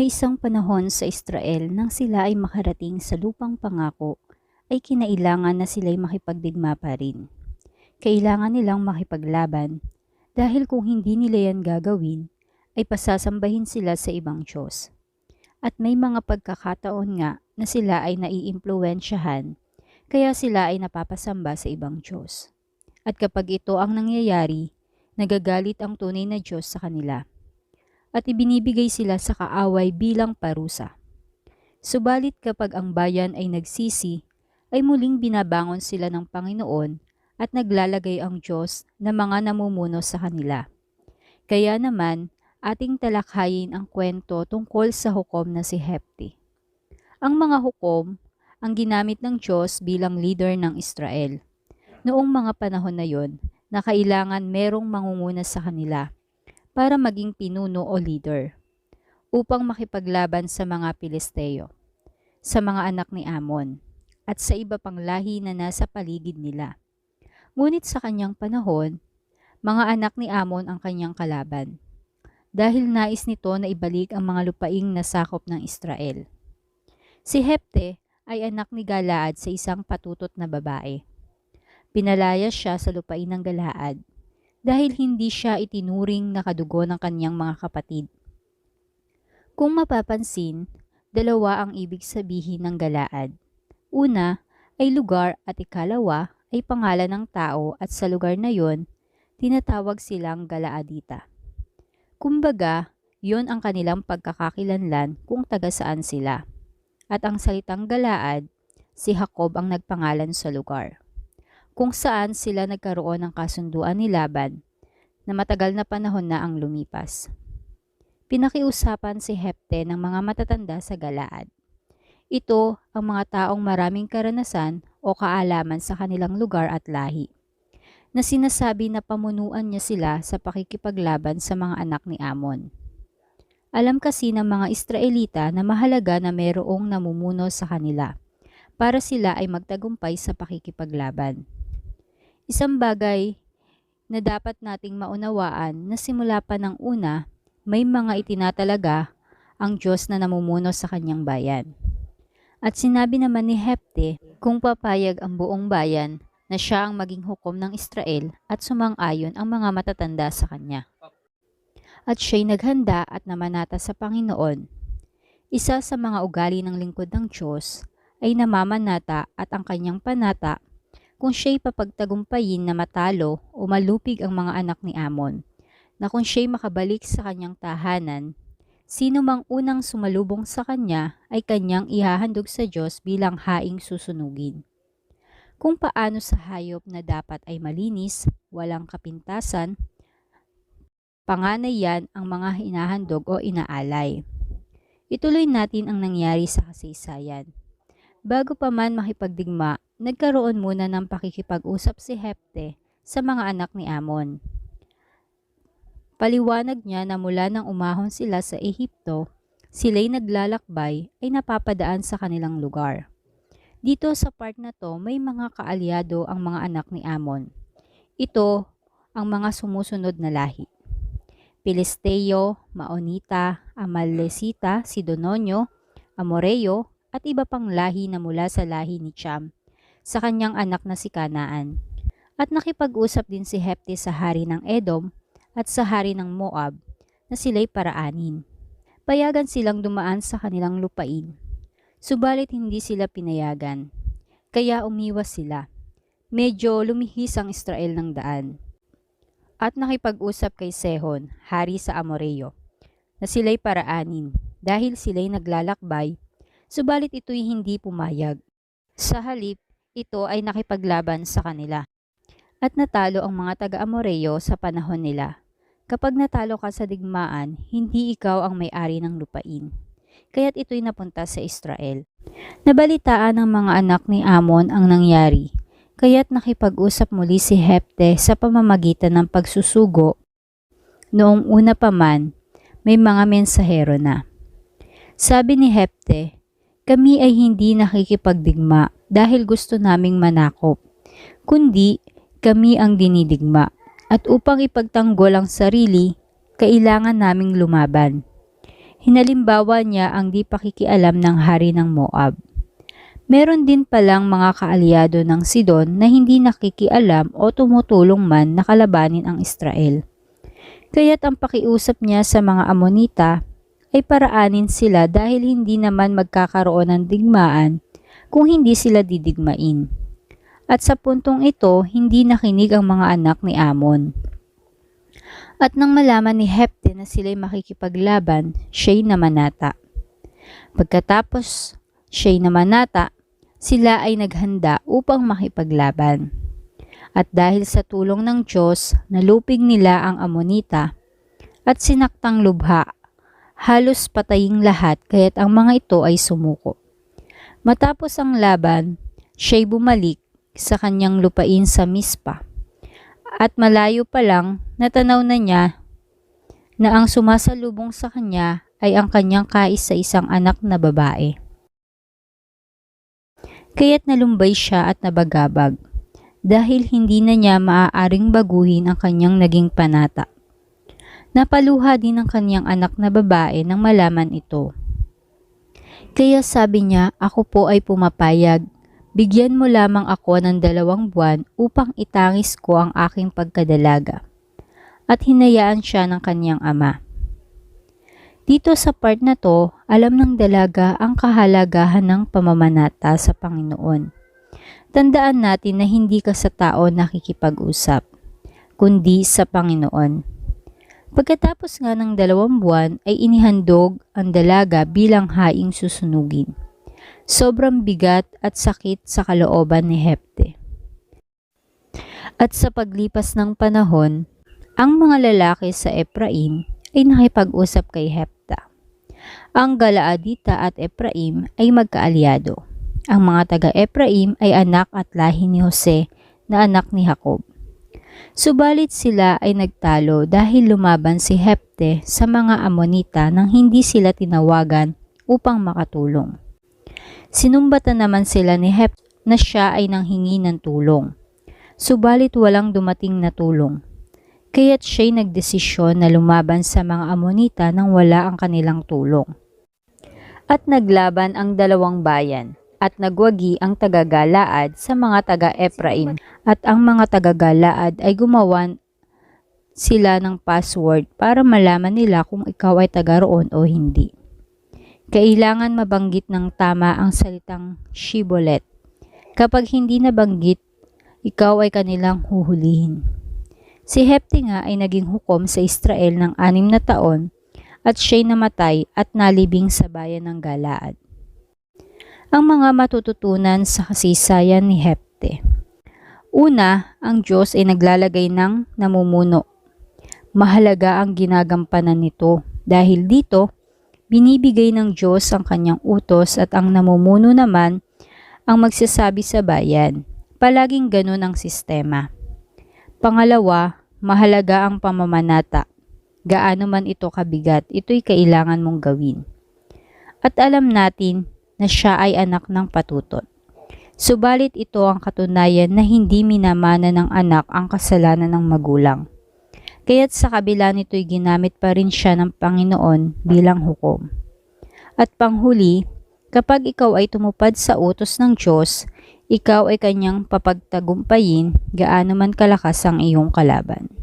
May isang panahon sa Israel nang sila ay makarating sa lupang pangako, ay kinailangan na sila'y makipagdigma pa rin. Kailangan nilang makipaglaban dahil kung hindi nila yan gagawin, ay pasasambahin sila sa ibang Diyos. At may mga pagkakataon nga na sila ay naiimpluwensyahan, kaya sila ay napapasamba sa ibang Diyos. At kapag ito ang nangyayari, nagagalit ang tunay na Diyos sa kanila at ibinibigay sila sa kaaway bilang parusa. Subalit kapag ang bayan ay nagsisi, ay muling binabangon sila ng Panginoon at naglalagay ang Diyos na mga namumuno sa kanila. Kaya naman, ating talakhayin ang kwento tungkol sa hukom na si Hepti. Ang mga hukom ang ginamit ng Diyos bilang leader ng Israel. Noong mga panahon na yon, na kailangan merong mangunguna sa kanila para maging pinuno o leader upang makipaglaban sa mga Pilisteo, sa mga anak ni Amon, at sa iba pang lahi na nasa paligid nila. Ngunit sa kanyang panahon, mga anak ni Amon ang kanyang kalaban, dahil nais nito na ibalik ang mga lupaing nasakop ng Israel. Si Hepte ay anak ni Galaad sa isang patutot na babae. Pinalaya siya sa lupain ng Galaad dahil hindi siya itinuring na kadugo ng kanyang mga kapatid. Kung mapapansin, dalawa ang ibig sabihin ng galaad. Una ay lugar at ikalawa ay pangalan ng tao at sa lugar na yon, tinatawag silang galaadita. Kumbaga, yon ang kanilang pagkakakilanlan kung taga saan sila. At ang salitang galaad, si Jacob ang nagpangalan sa lugar kung saan sila nagkaroon ng kasunduan ni Laban na matagal na panahon na ang lumipas. Pinakiusapan si Hepte ng mga matatanda sa Galaad. Ito ang mga taong maraming karanasan o kaalaman sa kanilang lugar at lahi, na sinasabi na pamunuan niya sila sa pakikipaglaban sa mga anak ni Amon. Alam kasi ng mga Israelita na mahalaga na mayroong namumuno sa kanila para sila ay magtagumpay sa pakikipaglaban. Isang bagay na dapat nating maunawaan na simula pa ng una, may mga itinatalaga ang Diyos na namumuno sa kanyang bayan. At sinabi naman ni Hepte kung papayag ang buong bayan na siya ang maging hukom ng Israel at sumang-ayon ang mga matatanda sa kanya. At siya'y naghanda at namanata sa Panginoon. Isa sa mga ugali ng lingkod ng Diyos ay namamanata at ang kanyang panata kung siya'y papagtagumpayin na matalo o malupig ang mga anak ni Amon, na kung siya'y makabalik sa kanyang tahanan, sino mang unang sumalubong sa kanya ay kanyang ihahandog sa Diyos bilang haing susunugin. Kung paano sa hayop na dapat ay malinis, walang kapintasan, panganay yan ang mga hinahandog o inaalay. Ituloy natin ang nangyari sa kasaysayan. Bago pa man makipagdigma, nagkaroon muna ng pakikipag-usap si Hepte sa mga anak ni Amon. Paliwanag niya na mula nang umahon sila sa Ehipto, sila'y naglalakbay ay napapadaan sa kanilang lugar. Dito sa part na to, may mga kaalyado ang mga anak ni Amon. Ito ang mga sumusunod na lahi. Pilisteo, Maonita, Amalesita, Sidononyo, Amoreo, at iba pang lahi na mula sa lahi ni Cham sa kanyang anak na si Kanaan. At nakipag-usap din si Hepti sa hari ng Edom at sa hari ng Moab na sila'y paraanin. Payagan silang dumaan sa kanilang lupain. Subalit hindi sila pinayagan. Kaya umiwas sila. Medyo lumihis ang Israel ng daan. At nakipag-usap kay Sehon, hari sa Amoreo, na sila'y paraanin dahil sila'y naglalakbay Subalit ito'y hindi pumayag. Sa halip, ito ay nakipaglaban sa kanila. At natalo ang mga taga-Amoreo sa panahon nila. Kapag natalo ka sa digmaan, hindi ikaw ang may-ari ng lupain. Kaya't ito'y napunta sa Israel. Nabalitaan ng mga anak ni Amon ang nangyari. Kaya't nakipag-usap muli si Hepte sa pamamagitan ng pagsusugo. Noong una pa man, may mga mensahero na. Sabi ni Hepte, kami ay hindi nakikipagdigma dahil gusto naming manakop, kundi kami ang dinidigma. At upang ipagtanggol ang sarili, kailangan naming lumaban. Hinalimbawa niya ang di pakikialam ng hari ng Moab. Meron din palang mga kaalyado ng Sidon na hindi nakikialam o tumutulong man na kalabanin ang Israel. Kaya't ang pakiusap niya sa mga Amonita ay paraanin sila dahil hindi naman magkakaroon ng digmaan kung hindi sila didigmain. At sa puntong ito, hindi nakinig ang mga anak ni Amon. At nang malaman ni Hepte na sila'y makikipaglaban, siya'y namanata. Pagkatapos siya'y namanata, sila ay naghanda upang makipaglaban. At dahil sa tulong ng Diyos, nalupig nila ang Amonita at sinaktang lubha. Halos pataying lahat kaya't ang mga ito ay sumuko. Matapos ang laban, siya'y bumalik sa kanyang lupain sa Mispa. At malayo pa lang, natanaw na niya na ang sumasalubong sa kanya ay ang kanyang kaisa-isang anak na babae. Kaya't nalumbay siya at nabagabag dahil hindi na niya maaaring baguhin ang kanyang naging panata. Napaluha din ang kanyang anak na babae nang malaman ito. Kaya sabi niya, ako po ay pumapayag. Bigyan mo lamang ako ng dalawang buwan upang itangis ko ang aking pagkadalaga. At hinayaan siya ng kanyang ama. Dito sa part na to, alam ng dalaga ang kahalagahan ng pamamanata sa Panginoon. Tandaan natin na hindi ka sa tao nakikipag-usap, kundi sa Panginoon. Pagkatapos nga ng dalawang buwan ay inihandog ang dalaga bilang haing susunugin. Sobrang bigat at sakit sa kalooban ni Hepte. At sa paglipas ng panahon, ang mga lalaki sa Ephraim ay nakipag-usap kay Hepta. Ang Galaadita at Ephraim ay magkaalyado. Ang mga taga-Ephraim ay anak at lahi ni Jose na anak ni Jacob. Subalit sila ay nagtalo dahil lumaban si Hepte sa mga Amonita nang hindi sila tinawagan upang makatulong. Sinumbatan naman sila ni Hepte na siya ay nanghingi ng tulong. Subalit walang dumating na tulong. Kaya't siya'y nagdesisyon na lumaban sa mga Amonita nang wala ang kanilang tulong. At naglaban ang dalawang bayan at nagwagi ang tagagalaad sa mga taga-Ephraim at ang mga tagagalaad ay gumawa sila ng password para malaman nila kung ikaw ay taga roon o hindi. Kailangan mabanggit ng tama ang salitang shibolet. Kapag hindi nabanggit, ikaw ay kanilang huhulihin. Si Hepti nga ay naging hukom sa Israel ng anim na taon at siya'y namatay at nalibing sa bayan ng Galaad. Ang mga matututunan sa kasaysayan ni Hepte. Una, ang Diyos ay naglalagay ng namumuno. Mahalaga ang ginagampanan nito dahil dito, binibigay ng Diyos ang kanyang utos at ang namumuno naman ang magsasabi sa bayan. Palaging ganun ang sistema. Pangalawa, mahalaga ang pamamanata. Gaano man ito kabigat, ito'y kailangan mong gawin. At alam natin na siya ay anak ng patutot. Subalit ito ang katunayan na hindi minamana ng anak ang kasalanan ng magulang. Kaya't sa kabila nito'y ginamit pa rin siya ng Panginoon bilang hukom. At panghuli, kapag ikaw ay tumupad sa utos ng Diyos, ikaw ay kanyang papagtagumpayin gaano man kalakas ang iyong kalaban.